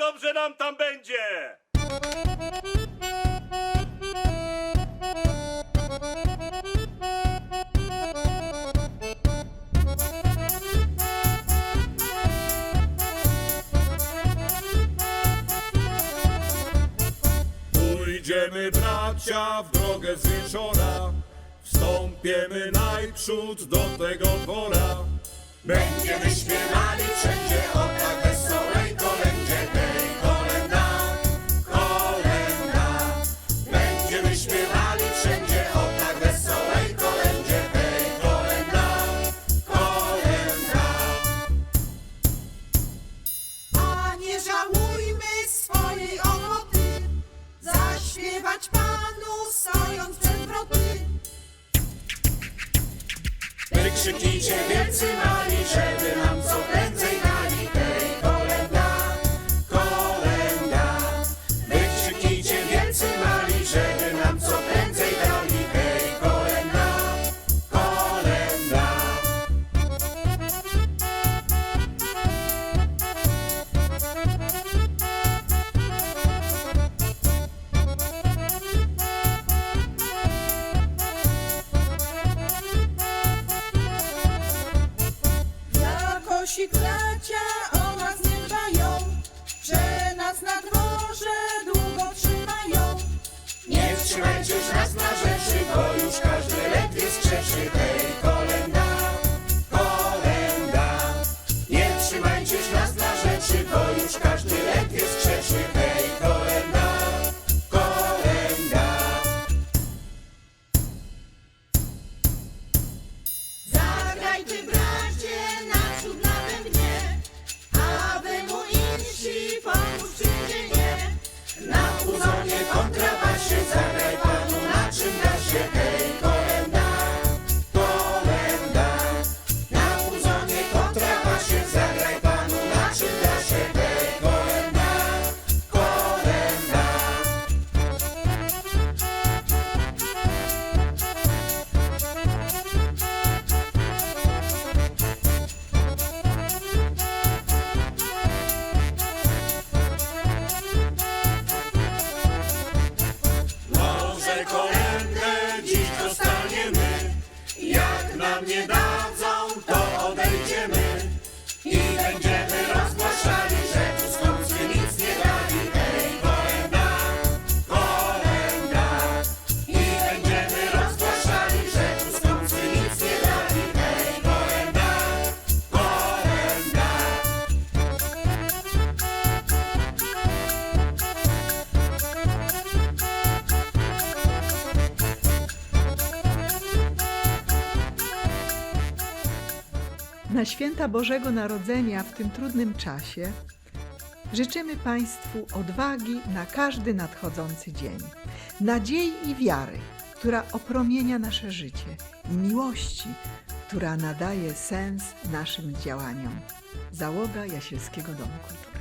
dobrze nam tam będzie! Pójdziemy bracia w drogę z wieczora, wstąpiemy najprzód do tego dwora. Będziemy śpiewali wszędzie o Zaśpiewać Panu stojąc przed wroty. Wykrzyknijcie wielcy Ich bracia o nas nie dbają Że nas na dworze Kolendę dziś dostaniemy, jak nam nie dadzą, Na święta Bożego Narodzenia w tym trudnym czasie życzymy Państwu odwagi na każdy nadchodzący dzień, nadziei i wiary, która opromienia nasze życie i miłości, która nadaje sens naszym działaniom. Załoga Jasielskiego Domu Kultury.